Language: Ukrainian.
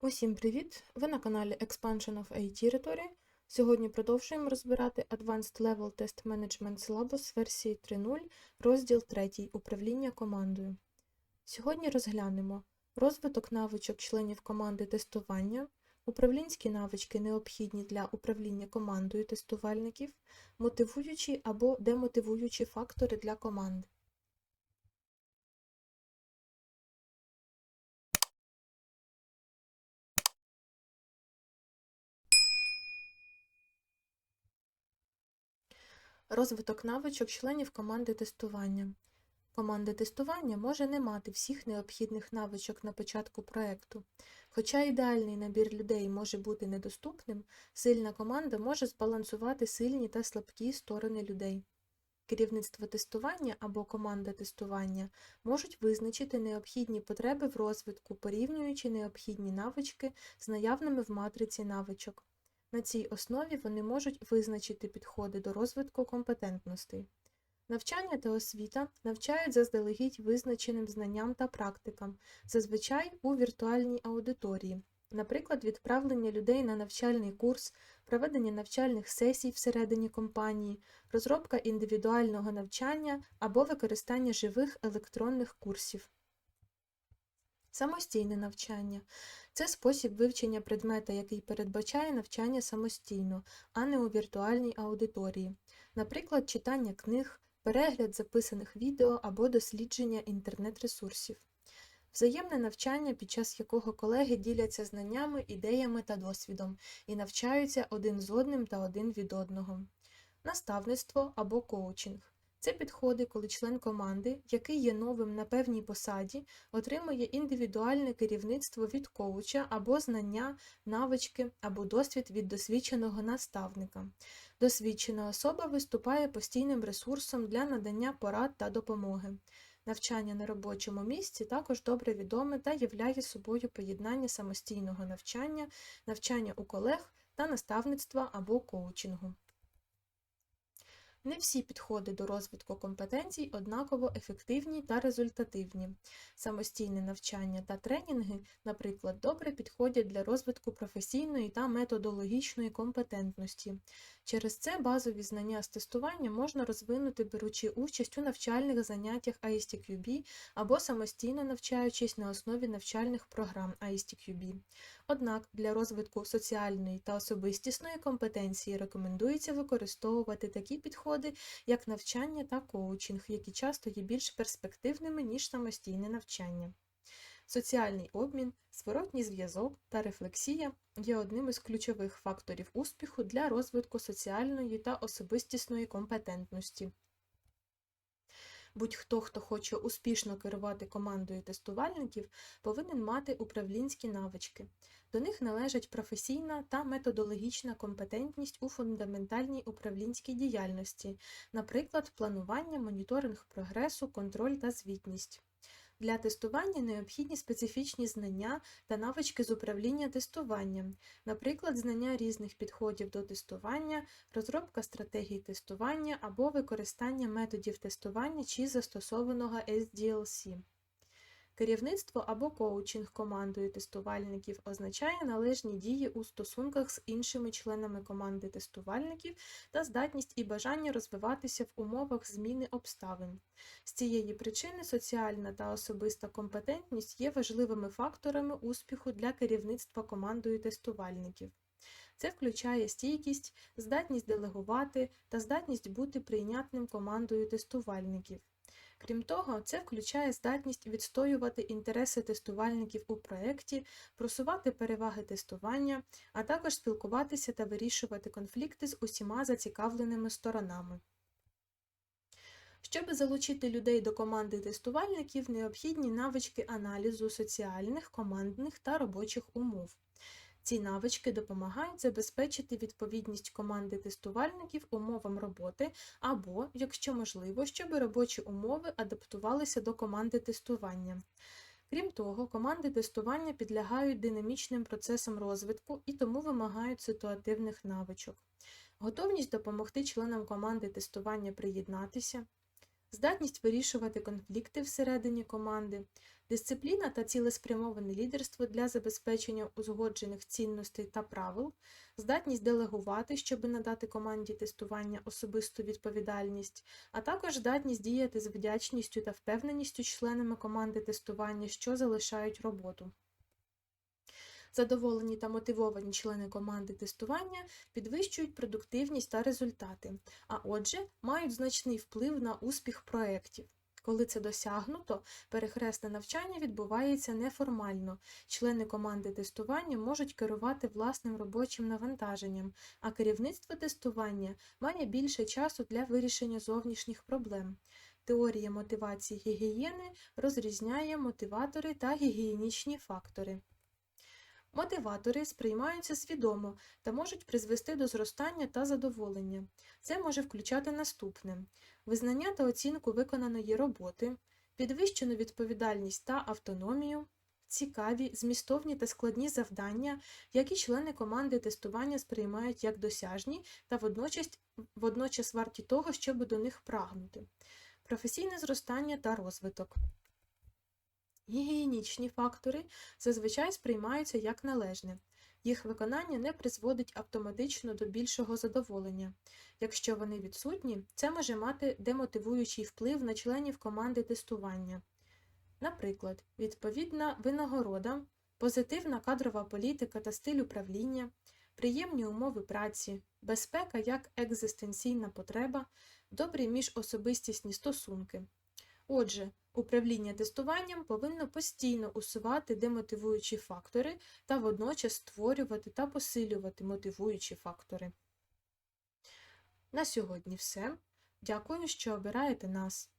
Усім привіт! Ви на каналі Expansion of A Territory. Сьогодні продовжуємо розбирати Advanced Level Test Management Syllabus версії 3.0, розділ 3 Управління командою. Сьогодні розглянемо розвиток навичок членів команди тестування, управлінські навички необхідні для управління командою тестувальників, мотивуючі або демотивуючі фактори для команди. Розвиток навичок членів команди тестування. Команда тестування може не мати всіх необхідних навичок на початку проекту. Хоча ідеальний набір людей може бути недоступним, сильна команда може збалансувати сильні та слабкі сторони людей. Керівництво тестування або команда тестування можуть визначити необхідні потреби в розвитку, порівнюючи необхідні навички з наявними в матриці навичок. На цій основі вони можуть визначити підходи до розвитку компетентностей. Навчання та освіта навчають заздалегідь визначеним знанням та практикам, зазвичай у віртуальній аудиторії, наприклад, відправлення людей на навчальний курс, проведення навчальних сесій всередині компанії, розробка індивідуального навчання або використання живих електронних курсів. Самостійне навчання це спосіб вивчення предмета, який передбачає навчання самостійно, а не у віртуальній аудиторії, наприклад, читання книг, перегляд записаних відео або дослідження інтернет-ресурсів. Взаємне навчання, під час якого колеги діляться знаннями, ідеями та досвідом і навчаються один з одним та один від одного. Наставництво або коучинг це підходи, коли член команди, який є новим на певній посаді, отримує індивідуальне керівництво від коуча або знання, навички або досвід від досвідченого наставника. Досвідчена особа виступає постійним ресурсом для надання порад та допомоги. Навчання на робочому місці також добре відоме та являє собою поєднання самостійного навчання, навчання у колег та наставництва або коучингу. Не всі підходи до розвитку компетенцій однаково ефективні та результативні. Самостійне навчання та тренінги, наприклад, добре підходять для розвитку професійної та методологічної компетентності. Через це базові знання з тестування можна розвинути, беручи участь у навчальних заняттях ISTQB або самостійно навчаючись на основі навчальних програм ISTQB. Однак для розвитку соціальної та особистісної компетенції рекомендується використовувати такі підходи, як навчання та коучинг, які часто є більш перспективними, ніж самостійне навчання. Соціальний обмін, зворотній зв'язок та рефлексія є одним із ключових факторів успіху для розвитку соціальної та особистісної компетентності. Будь-хто, хто хоче успішно керувати командою тестувальників, повинен мати управлінські навички. До них належать професійна та методологічна компетентність у фундаментальній управлінській діяльності, наприклад, планування, моніторинг прогресу, контроль та звітність. Для тестування необхідні специфічні знання та навички з управління тестуванням, наприклад, знання різних підходів до тестування, розробка стратегій тестування або використання методів тестування чи застосованого SDLC. Керівництво або коучинг командою тестувальників означає належні дії у стосунках з іншими членами команди тестувальників та здатність і бажання розвиватися в умовах зміни обставин. З цієї причини соціальна та особиста компетентність є важливими факторами успіху для керівництва командою тестувальників. Це включає стійкість, здатність делегувати та здатність бути прийнятним командою тестувальників. Крім того, це включає здатність відстоювати інтереси тестувальників у проєкті, просувати переваги тестування, а також спілкуватися та вирішувати конфлікти з усіма зацікавленими сторонами. Щоб залучити людей до команди тестувальників, необхідні навички аналізу соціальних, командних та робочих умов. Ці навички допомагають забезпечити відповідність команди тестувальників умовам роботи або, якщо можливо, щоб робочі умови адаптувалися до команди тестування. Крім того, команди тестування підлягають динамічним процесам розвитку і тому вимагають ситуативних навичок. Готовність допомогти членам команди тестування приєднатися, здатність вирішувати конфлікти всередині команди, дисципліна та цілеспрямоване лідерство для забезпечення узгоджених цінностей та правил, здатність делегувати, щоб надати команді тестування особисту відповідальність, а також здатність діяти з вдячністю та впевненістю членами команди тестування, що залишають роботу. Задоволені та мотивовані члени команди тестування підвищують продуктивність та результати, а отже, мають значний вплив на успіх проєктів. Коли це досягнуто, перехресне навчання відбувається неформально. Члени команди тестування можуть керувати власним робочим навантаженням, а керівництво тестування має більше часу для вирішення зовнішніх проблем. Теорія мотивації гігієни розрізняє мотиватори та гігієнічні фактори. Мотиватори сприймаються свідомо та можуть призвести до зростання та задоволення. Це може включати наступне: визнання та оцінку виконаної роботи, підвищену відповідальність та автономію, цікаві, змістовні та складні завдання, які члени команди тестування сприймають як досяжні та водночас, водночас варті того, щоб до них прагнути, професійне зростання та розвиток. Гігієнічні фактори зазвичай сприймаються як належне. Їх виконання не призводить автоматично до більшого задоволення. Якщо вони відсутні, це може мати демотивуючий вплив на членів команди тестування. Наприклад, відповідна винагорода, позитивна кадрова політика та стиль управління, приємні умови праці, безпека як екзистенційна потреба, добрі міжособистісні стосунки. Отже, управління тестуванням повинно постійно усувати демотивуючі фактори та водночас створювати та посилювати мотивуючі фактори. На сьогодні все. Дякую, що обираєте нас.